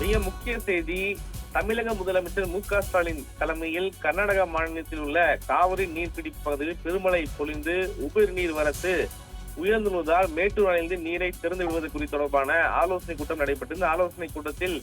மிக முக்கிய செய்தி தமிழக முதலமைச்சர் மு க ஸ்டாலின் தலைமையில் கர்நாடக மாநிலத்தில் உள்ள காவிரி நீர்பிடிப்பு பகுதியில் பெருமழை பொழிந்து உபரி நீர் வரத்து உயர்ந்துள்ளதால் மேட்டூர் அணையிலிருந்து நீரை திறந்து விடுவது குறித்து தொடர்பான ஆலோசனை கூட்டம் நடைபெற்றது இந்த ஆலோசனை கூட்டத்தில்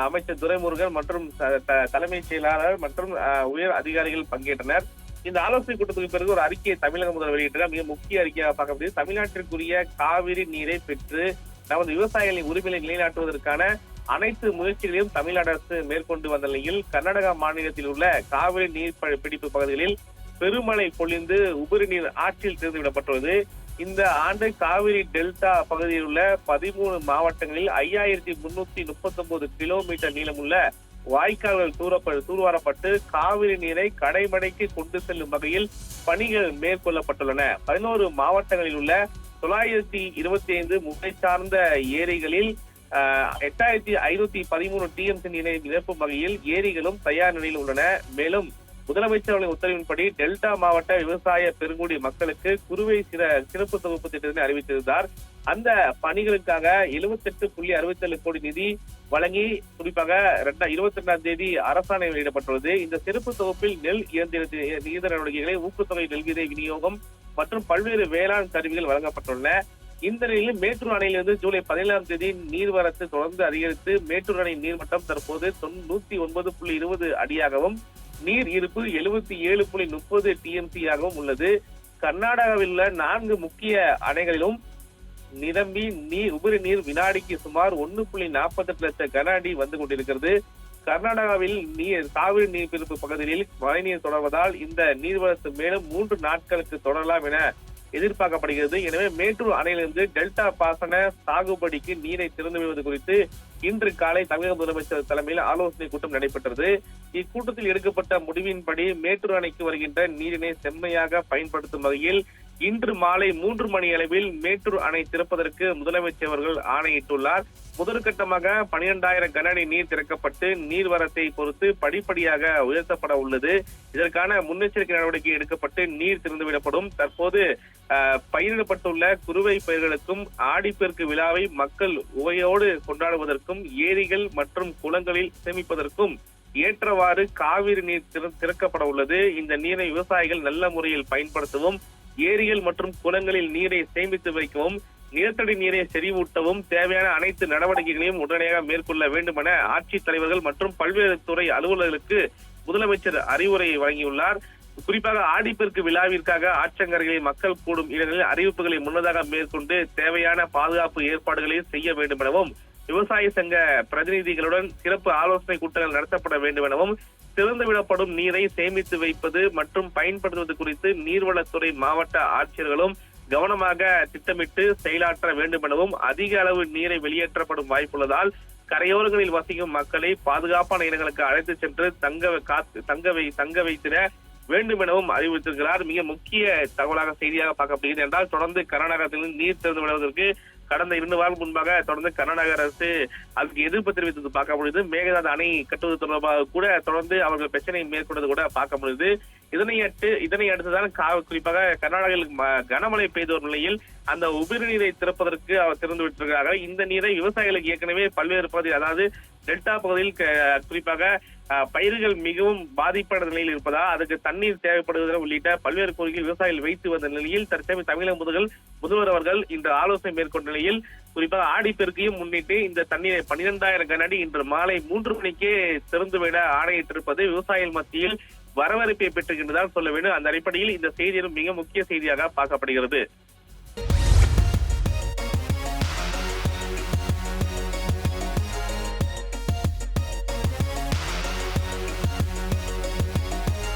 அமைச்சர் துரைமுருகன் மற்றும் த- த- தலைமைச் செயலாளர் மற்றும் உயர் அதிகாரிகள் பங்கேற்றனர். இந்த ஆலோசனை கூட்டத்துக்கு பிறகு ஒரு அறிக்கையை தமிழக முதல் வெளியிட்டார். மிக முக்கிய அறிக்கையாக பார்க்கப்படுது தமிழ்நாட்டிற்குரிய காவிரி நீரை பெற்று நமது விவசாயிகளின் உரிமையை நிலைநாட்டுவதற்கான அனைத்து முயற்சிகளையும் தமிழ்நாடு அரசு மேற்கொண்டு வந்த நிலையில் கர்நாடகா மாநிலத்தில் உள்ள காவிரி நீர் பிடிப்பு பகுதிகளில் பெருமழை பொழிந்து உபரி நீர் ஆற்றில் திறந்து விடப்பட்டுள்ளது இந்த ஆண்டு காவிரி டெல்டா பகுதியில் உள்ள பதிமூணு மாவட்டங்களில் ஐயாயிரத்தி முன்னூத்தி முப்பத்தி ஒன்பது கிலோமீட்டர் நீளமுள்ள வாய்க்கால்கள் தூரப்ப தூர்வாரப்பட்டு காவிரி நீரை கடைமடைக்கு கொண்டு செல்லும் வகையில் பணிகள் மேற்கொள்ளப்பட்டுள்ளன. பதினோரு மாவட்டங்களில் உள்ள தொள்ளாயிரத்தி இருபத்தி ஐந்து முறை சார்ந்த ஏரிகளில் எட்டாயிரத்தி ஐநூத்தி பதிமூணு டிஎம்சி நீரை நிரப்பும் வகையில் ஏரிகளும் தயார் நிலையில் உள்ளன. மேலும் முதலமைச்சர் அவர்களின் உத்தரவின்படி டெல்டா மாவட்ட விவசாய பெருங்குடி மக்களுக்கு குறுவை சிற சிறப்பு தொகுப்பு திட்டத்தினை அறிவித்திருந்தார். அந்த பணிகளுக்காக 78.67 புள்ளி அறுபத்தி கோடி நிதி வழங்கி குறிப்பாக இருபத்தி ரெண்டாம் தேதி அரசாணை வெளியிடப்பட்டுள்ளது. இந்த சிறப்பு தொகுப்பில் நெல் இயந்திர இயந்திர நடவடிக்கைகளை ஊக்கத்தொகை நெல் விதை விநியோகம் மற்றும் பல்வேறு வேளாண் கருவிகள் வழங்கப்பட்டுள்ளன. இந்த நிலையில் மேட்டூர் அணையிலிருந்து ஜூலை பதினேழாம் தேதி நீர்வரத்து தொடர்ந்து அதிகரித்து மேட்டூர் அணை நீர்மட்டம் தற்போது தொண்ணூத்தி ஒன்பது புள்ளி இருபது அடியாகவும் நீர் இருப்பு எழுபத்தி ஏழு புள்ளி முப்பது டிஎம்சி ஆகவும் உள்ளது. கர்நாடகாவில் உள்ள நான்கு முக்கிய அணைகளிலும் நிரம்பி நீர் உபரி நீர் வினாடிக்கு சுமார் ஒன்னு புள்ளி நாற்பத்தெட்டு லட்சம் கன அடி வந்து கொண்டிருக்கிறது. கர்நாடகாவில் நீர் காவிரி நீர்பிடிப்பு பகுதிகளில் மழைநீர் தொடர்வதால் இந்த நீர்வரத்து மேலும் மூன்று நாட்களுக்கு தொடரலாம் என எதிர்பார்க்கப்படுகிறது. எனவே மேட்டூர் அணையிலிருந்து டெல்டா பாசன சாகுபடிக்கு நீரை திறந்து விடுவது குறித்து இன்று காலை தமிழக முதலமைச்சர் தலைமையில் ஆலோசனை கூட்டம் நடைபெற்றது. இக்கூட்டத்தில் எடுக்கப்பட்ட முடிவின்படி மேட்டூர் அணைக்கு வருகின்ற நீரினை செம்மையாக பயன்படுத்தும் வகையில் இன்று மாலை மூன்று மணி அளவில் மேட்டூர் அணை திறப்பதற்கு முதலமைச்சர் அவர்கள் ஆணையிட்டுள்ளார். முதற்கட்டமாக பனிரெண்டாயிரம் கனஅடி நீர் திறக்கப்பட்டு நீர்வரத்தை பொறுத்து படிப்படியாக உயர்த்தப்பட உள்ளது. இதற்கான முன்னெச்சரிக்கை நடவடிக்கை எடுக்கப்பட்டு நீர் திறந்துவிடப்படும். தற்போது ஆஹ், பயிரிடப்பட்டுள்ள குறுவை பயிர்களுக்கும் ஆடிப்பெருக்கு விழாவை மக்கள் உவையோடு கொண்டாடுவதற்கும் ஏரிகள் மற்றும் குளங்களில் சேமிப்பதற்கும் ஏற்றவாறு காவிரி நீர் திற- திறக்கப்பட உள்ளது. இந்த நீரை விவசாயிகள் நல்ல முறையில் பயன்படுத்தவும் ஏரிகள் மற்றும் குளங்களில் நீரை சேமித்து வைக்கவும் நிலத்தடி நீரை செறிவூட்டவும் தேவையான அனைத்து நடவடிக்கைகளையும் உடனடியாக மேற்கொள்ள வேண்டும் என ஆட்சித் தலைவர்கள் மற்றும் பல்வேறு துறை அலுவலர்களுக்கு முதலமைச்சர் அறிவுரை வழங்கியுள்ளார். குறிப்பாக ஆடிப்பெருக்கு விழாவிற்காக ஆற்றங்கரைகளை மக்கள் கூடும் இடங்களில் அறிவிப்புகளை முன்னதாக மேற்கொண்டு தேவையான பாதுகாப்பு ஏற்பாடுகளை செய்ய வேண்டும் எனவும் விவசாய சங்க பிரதிநிதிகளுடன் சிறப்பு ஆலோசனை கூட்டங்கள் நடத்தப்பட வேண்டும் எனவும் திறந்துவிடப்படும் நீரை சேமித்து வைப்பது மற்றும் பயன்படுத்துவது குறித்து நீர்வளத்துறை மாவட்ட ஆட்சியர்களும் கவனமாக திட்டமிட்டு செயலாற்ற வேண்டும் எனவும் அதிக அளவு நீரை வெளியேற்றப்படும் வாய்ப்புள்ளதால் கரையோரங்களில் வசிக்கும் மக்களை பாதுகாப்பான இடங்களுக்கு அழைத்து சென்று தங்க காத்து தங்க வை தங்க வைத்திட வேண்டும் எனவும் அறிவித்திருக்கிறார் மிக முக்கிய தகவலாக செய்தியாக பார்க்கப்படுகிறது என்றால் தொடர்ந்து கர்நாடகத்திலிருந்து நீர் திறந்து விடுவதற்கு கடந்த இரண்டு வாரம் முன்பாக தொடர்ந்து கர்நாடக அரசு அதுக்கு எதிர்ப்பு தெரிவித்தது பார்க்க முடியுது. மேகதாது அணை கட்டுவது தொடர்பாக கூட தொடர்ந்து அவர்கள் பிரச்சனை மேற்கொண்டது கூட பார்க்க முடியுது. இதனை அடுத்து இதனை அடுத்துதான் குறிப்பாக கர்நாடகாவில் ம- கனமழை பெய்த ஒரு நிலையில் அந்த உபரி நீரை திறப்பதற்கு அவர் திறந்து விட்டிருக்கிறார்கள். இந்த நீரை விவசாயிகளுக்கு ஏற்கனவே பல்வேறு பகுதி அதாவது டெல்டா பகுதியில் க- குறிப்பாக பயிர்கள் மிகவும் பாதிப்பான நிலையில் இருப்பதால் அதுக்கு தண்ணீர் தேவைப்படுவது உள்ளிட்ட பல்வேறு கோரிக்கைகள் விவசாயிகள் வைத்து வந்த நிலையில் தற்சமயம் தமிழக முதல்கள் முதல்வர் அவர்கள் இன்று ஆலோசனை மேற்கொண்ட நிலையில் குறிப்பாக ஆடிப்பெருக்கையும் முன்னிட்டு இந்த தண்ணீரை பன்னிரெண்டாயிரம் கனஅடி இன்று மாலை மூன்று மணிக்கே திறந்துவிட ஆணையிட்டிருப்பது விவசாயிகள் மத்தியில் வரவேற்பை பெற்றுகின்றதான் சொல்ல வேண்டும். அந்த அடிப்படையில் இந்த செய்தியும் மிக முக்கிய செய்தியாக பார்க்கப்படுகிறது.